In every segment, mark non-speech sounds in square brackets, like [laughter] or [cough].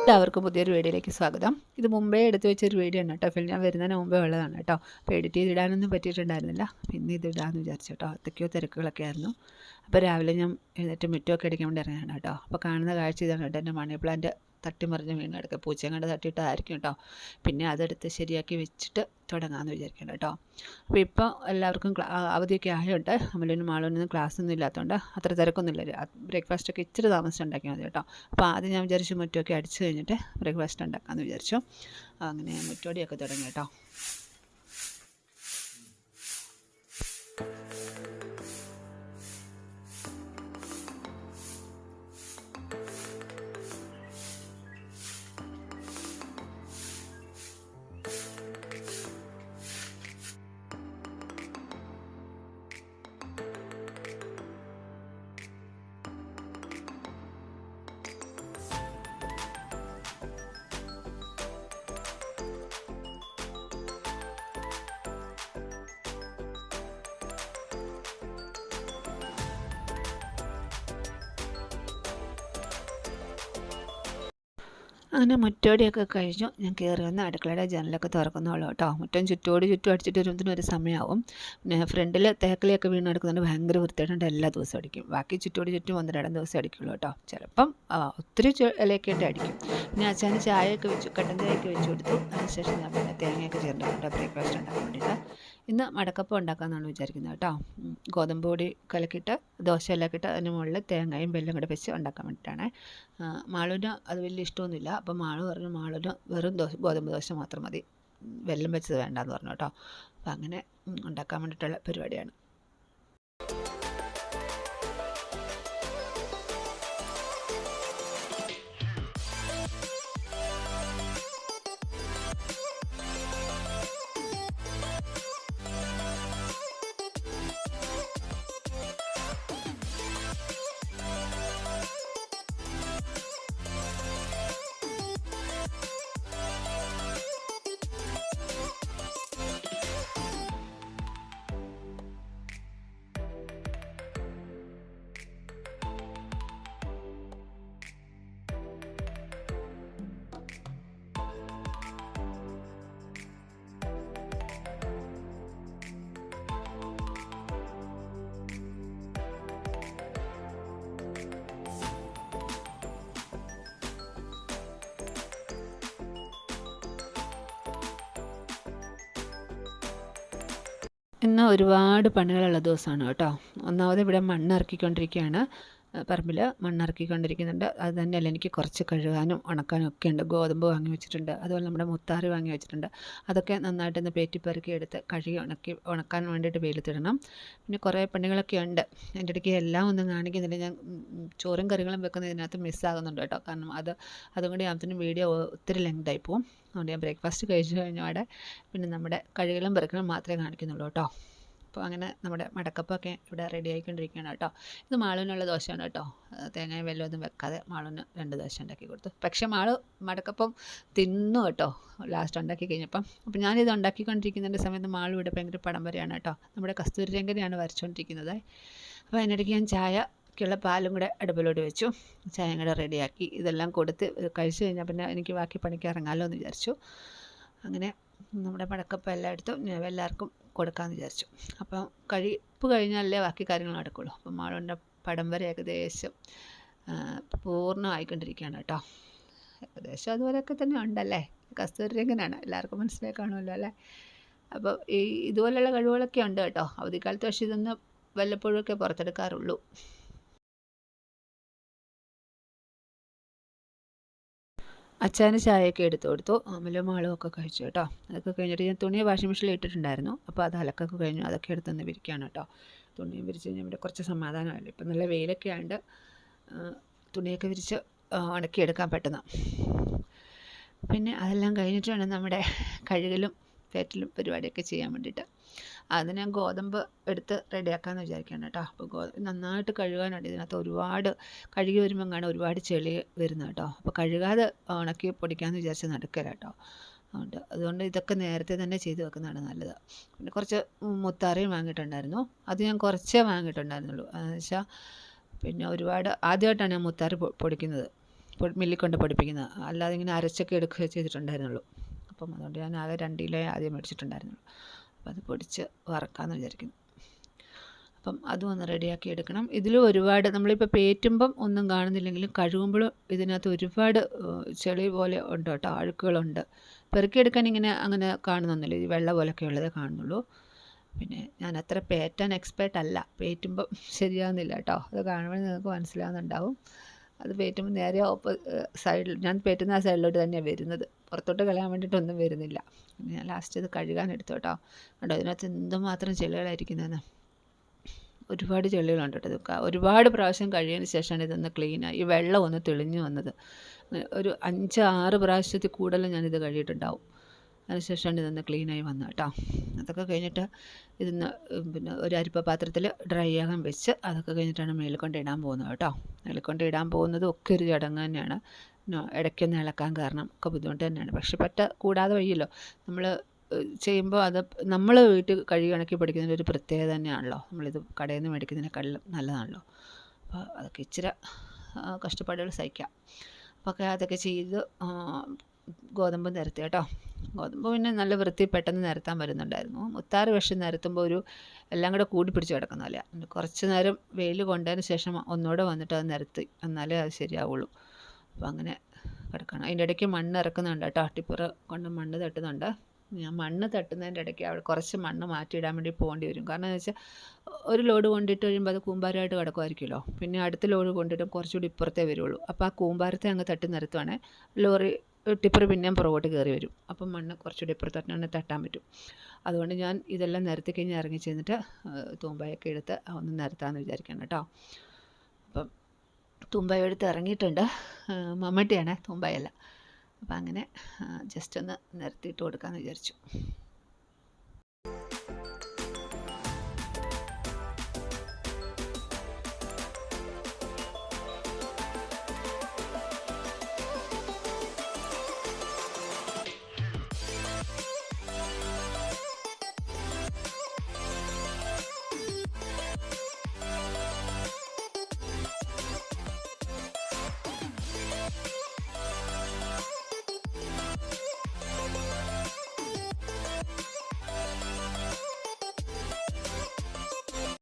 എല്ലാവർക്കും പുതിയൊരു വീഡിയോയിലേക്ക് സ്വാഗതം. ഇത് മുമ്പേ എടുത്തു വെച്ചൊരു വീഡിയോ ആണ് കേട്ടോ. ഫിൽ ഞാൻ വരുന്നതിന് മുമ്പേ ഉള്ളതാണ് കേട്ടോ. അപ്പോൾ എഡിറ്റ് ചെയ്തിടാനൊന്നും പറ്റിയിട്ടുണ്ടായിരുന്നില്ല. പിന്നെ ഇത് ഇടാമെന്ന് വിചാരിച്ചു കേട്ടോ. എന്തൊക്കെയോ തിരക്കുകളൊക്കെ ആയിരുന്നു. അപ്പോൾ രാവിലെ ഞാൻ എഴുന്നേറ്റ് മുറ്റമൊക്കെ അടിക്കാൻ വേണ്ടി ഇറങ്ങിയാണ് കേട്ടോ. അപ്പോൾ കാണുന്ന കാഴ്ച ഇതാണ് കേട്ടോ. എന്റെ മണി പ്ലാന്റ് തട്ടിമറിഞ്ഞ് വീണ് കിടക്കുക പൂച്ചയും തട്ടിയിട്ടായിരിക്കും കേട്ടോ. പിന്നെ അതെടുത്ത് ശരിയാക്കി വെച്ചിട്ട് തുടങ്ങാമെന്ന് വിചാരിക്കണം കേട്ടോ. അപ്പോൾ ഇപ്പോൾ എല്ലാവർക്കും അവധിയൊക്കെ ആയതുകൊണ്ട് അമലിനും മാളൂനൊന്നും ക്ലാസ് ഒന്നും ഇല്ലാത്തതുകൊണ്ട് അത്ര തിരക്കൊന്നുമില്ല. ബ്രേക്ക്ഫാസ്റ്റൊക്കെ ഇച്ചിരി താമസിച്ച് ഉണ്ടാക്കിയാൽ മതി കേട്ടോ. അപ്പോൾ ആദ്യം ഞാൻ വിചാരിച്ചു മുറ്റമൊക്കെ അടിച്ച് കഴിഞ്ഞിട്ട് ബ്രേക്ക്ഫാസ്റ്റ് ഉണ്ടാക്കാമെന്ന് വിചാരിച്ചു. അങ്ങനെ മുറ്റോടിയൊക്കെ തുടങ്ങി കേട്ടോ. അങ്ങനെ മുറ്റോടിയൊക്കെ കഴിഞ്ഞു. ഞാൻ കയറി വന്ന് അടുക്കളയുടെ ജനലൊക്കെ തുറക്കുന്നുള്ളൂ കേട്ടോ. മുറ്റം ചുറ്റോട് ചുറ്റും അടിച്ചിട്ട് വരുമ്പോഴത്തേനും ഒരു സമയമാവും പിന്നെ ഫ്രണ്ടിൽ തേക്കലിയൊക്കെ വീണ് എടുക്കുന്നുണ്ട് ഭയങ്കര വൃത്തിയായിട്ടുണ്ട് എല്ലാ ദിവസവും അടിക്കും. ബാക്കി ചുറ്റോട് ചുറ്റും ഒന്ന് രണ്ട് ദിവസം അടിക്കുള്ളൂ കേട്ടോ. ചിലപ്പം ഒത്തിരി ഇലയൊക്കെ ഇട്ട് അടിക്കും. പിന്നെ അച്ഛന് ചായയൊക്കെ വെച്ചു കട്ടൻ ചായയൊക്കെ വെച്ചു കൊടുത്തു. അതിനുശേഷം ഞാൻ പിന്നെ തേങ്ങയൊക്കെ ചേർന്നിട്ടുണ്ട് ബ്രേക്ക്ഫാസ്റ്റ് ഉണ്ടാക്കാൻ വേണ്ടിയിട്ട് ഇന്ന് മടക്കപ്പം ഉണ്ടാക്കാമെന്നാണ് വിചാരിക്കുന്നത് കേട്ടോ. ഗോതമ്പ് പൊടി കലക്കിയിട്ട് ദോശയെല്ലാം ഇട്ട് അതിന് മുകളിൽ തേങ്ങയും വെല്ലം കൂടെ വെച്ച് ഉണ്ടാക്കാൻ വേണ്ടിയിട്ടാണ്. മാളൂന് അത് വലിയ ഇഷ്ടമൊന്നുമില്ല. അപ്പോൾ മാളു പറഞ്ഞു മാളൂന് വെറും ദോശ ഗോതമ്പ് ദോശ മാത്രം മതി. വെല്ലം വെച്ചത് വേണ്ടെന്ന് പറഞ്ഞു കേട്ടോ. അപ്പം അങ്ങനെ ഉണ്ടാക്കാൻ വേണ്ടിയിട്ടുള്ള പരിപാടിയാണ്. ഇന്ന് ഒരുപാട് പണികളുള്ള ദിവസമാണ് കേട്ടോ. ഒന്നാമത് ഇവിടെ മണ്ണിറക്കിക്കൊണ്ടിരിക്കുകയാണ് പറമ്പിൽ മണ്ണിറക്കിക്കൊണ്ടിരിക്കുന്നുണ്ട് അത് തന്നെയല്ല എനിക്ക് കുറച്ച് കഴുകാനും ഉണക്കാനും ഒക്കെ ഉണ്ട്. ഗോതമ്പ് വാങ്ങി വെച്ചിട്ടുണ്ട്. അതുപോലെ നമ്മുടെ മുത്താറി വാങ്ങി വെച്ചിട്ടുണ്ട്. അതൊക്കെ നന്നായിട്ടൊന്ന് പേറ്റിപ്പെറുക്കി എടുത്ത് കഴുകി ഉണക്കി ഉണക്കാൻ വേണ്ടിയിട്ട് വെയിലത്തിടണം. പിന്നെ കുറേ പണികളൊക്കെ ഉണ്ട്. എന്റെ ഇടയ്ക്ക് എല്ലാം ഒന്നും കാണിക്കുന്നില്ല. ഞാൻ ചോറും കറികളും വെക്കുന്നതിനകത്ത് മിസ്സാകുന്നുണ്ട് കേട്ടോ. കാരണം അത് അതും കൂടി ആകുമ്പോഴത്തേനും വീഡിയോ ഒത്തിരി ലെങ്തായി പോവും. അതുകൊണ്ട് ഞാൻ ബ്രേക്ക്ഫാസ്റ്റ് കഴിച്ചു കഴിഞ്ഞാൽ പിന്നെ നമ്മുടെ കഴുകലും പെറുക്കലും മാത്രമേ കാണിക്കുന്നുള്ളൂ കേട്ടോ. അപ്പോൾ അങ്ങനെ നമ്മുടെ മടക്കപ്പൊക്കെ ഇവിടെ റെഡി ആയിക്കൊണ്ടിരിക്കുകയാണ് കേട്ടോ. ഇത് മാളുവിനുള്ള ദോശയാണ് കേട്ടോ. തേങ്ങയും വെല്ലം ഒന്നും വെക്കാതെ മാളുവിന് രണ്ട് ദോശ ഉണ്ടാക്കി കൊടുത്തു. പക്ഷെ മാൾ മടക്കപ്പം തിന്നു കേട്ടോ. ലാസ്റ്റ് ഉണ്ടാക്കി കഴിഞ്ഞപ്പം. അപ്പോൾ ഞാനിത് ഉണ്ടാക്കിക്കൊണ്ടിരിക്കുന്നതിന്റെ സമയത്ത് മാളു ഇവിടെ ഭയങ്കര പടം വരെയാണ് കേട്ടോ. നമ്മുടെ കസ്തൂരി രംഗനെയാണ് വരച്ചുകൊണ്ടിരിക്കുന്നത് അപ്പോൾ അതിനിടയ്ക്ക് ഞാൻ ചായ ക്കുള്ള പാലും കൂടെ അടുപ്പിലോട്ട് വെച്ചു. ചായയും കൂടെ റെഡിയാക്കി ഇതെല്ലാം കൊടുത്ത് കഴിച്ചു കഴിഞ്ഞാൽ പിന്നെ എനിക്ക് ബാക്കി പണിക്ക് ഇറങ്ങാമല്ലോ എന്ന് വിചാരിച്ചു. അങ്ങനെ നമ്മുടെ പടക്കപ്പം എല്ലാം എടുത്തു. എല്ലാവർക്കും കൊടുക്കാമെന്ന് വിചാരിച്ചു. അപ്പം കഴിപ്പ് കഴിഞ്ഞാലല്ലേ ബാക്കി കാര്യങ്ങൾ നടക്കുള്ളൂ. അപ്പം മാളുവിന്റെ പടം വരെ ഏകദേശം പൂർണമായിക്കൊണ്ടിരിക്കുകയാണ് കേട്ടോ. ഏകദേശം അതുപോലെയൊക്കെ തന്നെ ഉണ്ടല്ലേ? രംഗനാണ് എല്ലാവർക്കും മനസ്സിലായി കാണുമല്ലോ അല്ലേ? അപ്പോൾ ഈ ഇതുപോലെയുള്ള കഴിവുകളൊക്കെ ഉണ്ട് കേട്ടോ. അവധിക്കാലത്ത് പക്ഷേ ഇതൊന്ന് വല്ലപ്പോഴൊക്കെ പുറത്തെടുക്കാറുള്ളൂ. അച്ഛന് ചായയൊക്കെ എടുത്തു കൊടുത്തു. അമലും മാളും ഒക്കെ കഴിച്ചു കേട്ടോ. അതൊക്കെ കഴിഞ്ഞിട്ട് ഞാൻ തുണി വാഷിംഗ് മെഷീനിൽ ഇട്ടിട്ടുണ്ടായിരുന്നു. അപ്പോൾ അത് അലക്കൊക്കെ കഴിഞ്ഞു. അതൊക്കെ എടുത്തൊന്ന് വിരിക്കുകയാണ് കേട്ടോ. തുണിയും വിരിച്ച് കഴിഞ്ഞാൽ ഇവിടെ കുറച്ച് സമാധാനമായില്ല? ഇപ്പം നല്ല വെയിലൊക്കെ ആയതുകൊണ്ട് തുണിയൊക്കെ വിരിച്ച് ഉണക്കിയെടുക്കാൻ പെട്ടെന്ന് പിന്നെ അതെല്ലാം കഴിഞ്ഞിട്ട് വേണം നമ്മുടെ കഴുകലും പേറ്റലും പരിപാടിയൊക്കെ ചെയ്യാൻ വേണ്ടിയിട്ട് അത് ഞാൻ ഗോതമ്പ് എടുത്ത് റെഡിയാക്കാമെന്ന് വിചാരിക്കുകയാണ് കേട്ടോ. അപ്പോൾ ഗോ നന്നായിട്ട് കഴുകാനുണ്ട്. ഇതിനകത്ത് ഒരുപാട് കഴുകി വരുമ്പം കാണാൻ ഒരുപാട് ചെളി വരുന്നത് കേട്ടോ. അപ്പോൾ കഴുകാതെ ഉണക്കി പൊടിക്കാമെന്ന് വിചാരിച്ച് നടക്കില്ല കേട്ടോ. അതുകൊണ്ട് അതുകൊണ്ട് ഇതൊക്കെ നേരത്തെ തന്നെ ചെയ്ത് വെക്കുന്നതാണ് നല്ലത്. പിന്നെ കുറച്ച് മുത്താറിയും വാങ്ങിയിട്ടുണ്ടായിരുന്നു. അത് ഞാൻ കുറച്ചേ വാങ്ങിയിട്ടുണ്ടായിരുന്നുള്ളൂ. എന്ന് വെച്ചാൽ പിന്നെ ഒരുപാട് ആദ്യമായിട്ടാണ് ഞാൻ മുത്താറി പൊടിക്കുന്നത്. മില്ലിൽ കൊണ്ട് പൊടിപ്പിക്കുന്നത്. അല്ലാതെ ഇങ്ങനെ അരച്ചൊക്കെ എടുക്കുകയോ ചെയ്തിട്ടുണ്ടായിരുന്നുള്ളൂ. അപ്പം അതുകൊണ്ട് ഞാൻ ആകെ രണ്ട് കിലോ ആദ്യം മേടിച്ചിട്ടുണ്ടായിരുന്നുള്ളൂ. അപ്പം അത് പൊടിച്ച് വറക്കാമെന്ന് വിചാരിക്കുന്നു. അപ്പം അതും ഒന്ന് റെഡിയാക്കി എടുക്കണം. ഇതിൽ ഒരുപാട് നമ്മളിപ്പോൾ പേറ്റുമ്പം ഒന്നും കാണുന്നില്ലെങ്കിലും കഴുകുമ്പോൾ ഇതിനകത്ത് ഒരുപാട് ചെളി പോലെ ഉണ്ട് കേട്ടോ അഴുക്കുകളുണ്ട്. പെറുക്കിയെടുക്കാൻ ഇങ്ങനെ അങ്ങനെ കാണുന്നൊന്നുമില്ല. ഈ വെള്ള പോലൊക്കെ ഉള്ളതേ കാണുന്നുള്ളൂ. പിന്നെ ഞാൻ അത്ര പേറ്റാൻ എക്സ്പേർട്ട് അല്ല. പേറ്റുമ്പം [laughs] ശരിയാവുന്നില്ല കേട്ടോ. അത് കാണുമ്പോൾ നിങ്ങൾക്ക് മനസ്സിലാവുന്നുണ്ടാവും. അത് പേറ്റുമ്പോൾ നേരെ ഓപ്പോ സൈഡിൽ ഞാൻ പേറ്റുന്ന ആ സൈഡിലോട്ട് തന്നെയാണ് വരുന്നത്. പുറത്തോട്ട് കളയാൻ വേണ്ടിയിട്ടൊന്നും വരുന്നില്ല. ഞാൻ ലാസ്റ്റ് ഇത് കഴുകാൻ എടുത്തു കേട്ടോ. കണ്ടോ ഇതിനകത്ത് എന്തുമാത്രം ചെളികളായിരിക്കുന്നതെന്ന്. ഒരുപാട് ചെളികളുണ്ട് കേട്ടോ ഇത് ക- ഒരുപാട് പ്രാവശ്യം കഴിയതിന് ശേഷമാണ് ഇതൊന്ന് ക്ലീനായി ഈ വെള്ളം ഒന്ന് തെളിഞ്ഞു വന്നത്. ഒരു അഞ്ച് ആറ് പ്രാവശ്യത്തിൽ കൂടുതൽ ഞാനിത് കഴിയിട്ടുണ്ടാവും അതിനുശേഷമാണ് ഇതൊന്ന് ക്ലീനായി വന്നത് കേട്ടോ. അതൊക്കെ കഴിഞ്ഞിട്ട് ഇതൊന്ന് പിന്നെ ഒരു അരിപ്പ പാത്രത്തിൽ ഡ്രൈ ആകാൻ വെച്ച് അതൊക്കെ കഴിഞ്ഞിട്ടാണ് മേളിൽ കൊണ്ട് ഇടാൻ പോകുന്നത് കേട്ടോ. മേളിൽ ഇടാൻ പോകുന്നതും ഒക്കെ ഒരു ചടങ്ങ് തന്നെയാണ്. ഇടയ്ക്കൊന്ന് ഇളക്കാൻ കാരണം ഒക്കെ ബുദ്ധിമുട്ട് തന്നെയാണ്. പക്ഷെ പറ്റ കൂടാതെ വയ്യല്ലോ നമ്മൾ ചെയ്യുമ്പോൾ അത് നമ്മൾ വീട്ടിൽ കഴുകി ഉണക്കി പഠിക്കുന്നതിന്റെ ഒരു പ്രത്യേകത തന്നെയാണല്ലോ. നമ്മളിത് കടയിൽ നിന്ന് മേടിക്കുന്നതിനേക്കാളും നല്ലതാണല്ലോ. അപ്പോൾ അതൊക്കെ ഇച്ചിരി കഷ്ടപ്പാടുകൾ സഹിക്കാം. അപ്പോൾ ഒക്കെ അതൊക്കെ ചെയ്ത് ഗോതമ്പ് നിരത്തി കേട്ടോ. ഗോതമ്പ് പിന്നെ നല്ല വൃത്തി പെട്ടെന്ന് നിരത്താൻ വരുന്നുണ്ടായിരുന്നു. മുത്താറ് വിഷം നിരത്തുമ്പോൾ ഒരു എല്ലാം കൂടെ കൂടി പിടിച്ച് കിടക്കുന്ന പോലെ കുറച്ച് നേരം വെയിൽ കൊണ്ടതിന് ശേഷം ഒന്നുകൂടെ വന്നിട്ട് അത് നിരത്തി. എന്നാലേ അത് ശരിയാവുള്ളൂ. അപ്പോൾ അങ്ങനെ കിടക്കണം. അതിന്റെ ഇടയ്ക്ക് മണ്ണ് ഇറക്കുന്നുണ്ട് കേട്ടോ. അട്ടിപ്പുറ കൊണ്ട് മണ്ണ് തട്ടുന്നുണ്ട്. ഞാൻ മണ്ണ് തട്ടുന്നതിന്റെ ഇടയ്ക്ക് അവിടെ കുറച്ച് മണ്ണ് മാറ്റിയിടാൻ വേണ്ടി പോകേണ്ടി വരും. കാരണം എന്ന് വെച്ചാൽ ഒരു ലോഡ് കൊണ്ടിട്ട് കഴിയുമ്പോൾ അത് കൂമ്പാരമായിട്ട് കിടക്കുമായിരിക്കുമല്ലോ പിന്നെ അടുത്ത ലോഡ് കൊണ്ടിട്ട് കുറച്ചുകൂടി ഇപ്പുറത്തേ വരുള്ളൂ. അപ്പോൾ ആ കൂമ്പാരത്തെ അങ്ങ് തട്ടി നിരത്തുവാണെങ്കിൽ ലോറി ടിപ്പർ പിന്നെയും പുറകോട്ട് കയറി വരും. അപ്പം മണ്ണ് കുറച്ചുകൂടി ഇപ്പുറത്തോട്ടാണ് തട്ടാൻ പറ്റും. അതുകൊണ്ട് ഞാൻ ഇതെല്ലാം നിരത്തി കഴിഞ്ഞ് ഇറങ്ങി ചെന്നിട്ട് തൂമ്പായൊക്കെ എടുത്ത് ഒന്ന് നിരത്താമെന്ന് വിചാരിക്കണം കേട്ടോ. അപ്പം തൂമ്പായ എടുത്ത് ഇറങ്ങിയിട്ടുണ്ട്. മമ്മട്ടിയാണ് തൂമ്പായല്ല. അപ്പം അങ്ങനെ ജസ്റ്റ് ഒന്ന് നിരത്തിയിട്ട് കൊടുക്കാമെന്ന് വിചാരിച്ചു.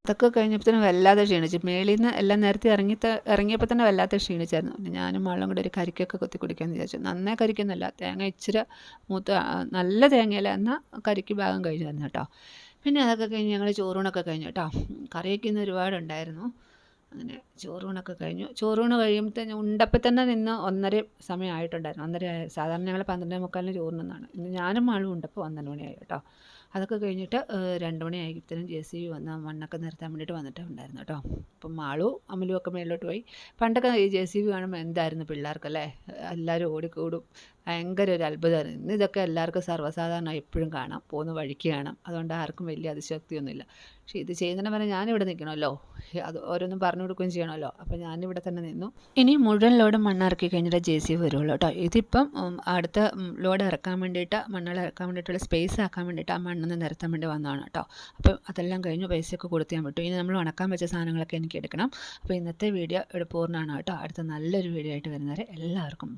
അതൊക്കെ കഴിഞ്ഞപ്പോഴത്തേനും വല്ലാതെ ക്ഷീണിച്ചു. മേളിൽ നിന്ന് എല്ലാം നേരത്തെ ഇറങ്ങി ഇറങ്ങിയപ്പോൾ തന്നെ വല്ലാതെ ക്ഷീണിച്ചായിരുന്നു. പിന്നെ ഞാനും മാളും കൂടെ ഒരു കരിക്കൊക്കെ കൊത്തി കുടിക്കാമെന്ന് വിചാരിച്ചു. നന്നായി കരിക്കൊന്നുമല്ല തേങ്ങ ഇച്ചിരി മൂത്ത നല്ല തേങ്ങയല്ല എന്നാൽ കരിക്ക് ഭാഗം കഴിഞ്ഞായിരുന്നു കേട്ടോ. പിന്നെ അതൊക്കെ കഴിഞ്ഞ് ഞങ്ങൾ ചോറൂണൊക്കെ കഴിഞ്ഞു കേട്ടോ. കറിയൊക്കെ ഇന്ന് ഒരുപാടുണ്ടായിരുന്നു. അങ്ങനെ ചോറൂണൊക്കെ കഴിഞ്ഞു. ചോറൂണ് കഴിയുമ്പോഴത്തേന് ഉണ്ടപ്പം തന്നെ നിന്ന് ഒന്നര സമയം സമയമായിട്ടുണ്ടായിരുന്നു. ഒന്നര സാധാരണ ഞങ്ങൾ പന്ത്രണ്ടേ മുക്കാലിന് ചോറിനെന്നാണ്. ഇന്ന് ഞാനും മാളും ഉണ്ടപ്പോൾ പന്ത്രണ്ട് മണിയായി കേട്ടോ. അതൊക്കെ കഴിഞ്ഞിട്ട് രണ്ട് മണിയായപ്പോഴത്തേനും ജെ സി ബി വന്ന് മണ്ണൊക്കെ നിരത്താൻ വേണ്ടിയിട്ട് വന്നിട്ടുണ്ടായിരുന്നു കേട്ടോ. അപ്പം മാളു അമലും ഒക്കെ മേളിലോട്ട് പോയി. പണ്ടൊക്കെ ഈ ജെ സി ബി കാണുമ്പോൾ എന്തായിരുന്നു പിള്ളേർക്കല്ലേ? എല്ലാവരും ഓടിക്കൂടും. ഭയങ്കര ഒരു അത്ഭുതമായിരുന്നു. ഇന്ന് ഇതൊക്കെ എല്ലാവർക്കും സർവസാധാരണ എപ്പോഴും കാണാം പോകുന്ന വഴിക്ക് കാണാം. അതുകൊണ്ട് ആർക്കും വലിയ അതിശക്തിയൊന്നുമില്ല പക്ഷേ ഇത് ചെയ്യുന്നതിന് പറഞ്ഞാൽ ഞാനിവിടെ നിൽക്കണമല്ലോ. അത് ഓരോന്നും പറഞ്ഞു കൊടുക്കുകയും ചെയ്യണമല്ലോ. അപ്പോൾ ഞാനിവിടെ തന്നെ നിന്നു. ഇനി മുഴുവൻ ലോഡ് മണ്ണ് ഇറക്കി കഴിഞ്ഞിട്ട് ജെ സി വരുള്ളൂ കേട്ടോ. ഇതിപ്പം അടുത്ത ലോഡ് ഇറക്കാൻ വേണ്ടിയിട്ട് മണ്ണുകൾ ഇറക്കാൻ വേണ്ടിയിട്ടുള്ള സ്പേസ് ആക്കാൻ വേണ്ടിയിട്ട് ആ മണ്ണിന്ന് നിരത്താൻ വേണ്ടി വന്നതാണ് കേട്ടോ. അപ്പം അതെല്ലാം കഴിഞ്ഞു പൈസയൊക്കെ കൊടുത്ത് ഞാൻ വിട്ടു. ഇനി നമ്മൾ ഉണക്കാൻ വെച്ച സാധനങ്ങളൊക്കെ എനിക്ക് എടുക്കണം. അപ്പോൾ ഇന്നത്തെ വീഡിയോ ഇവിടെ പൂർണമാണ് കേട്ടോ. അടുത്ത നല്ലൊരു വീഡിയോ ആയിട്ട് വരുന്നവരെ എല്ലാവർക്കും.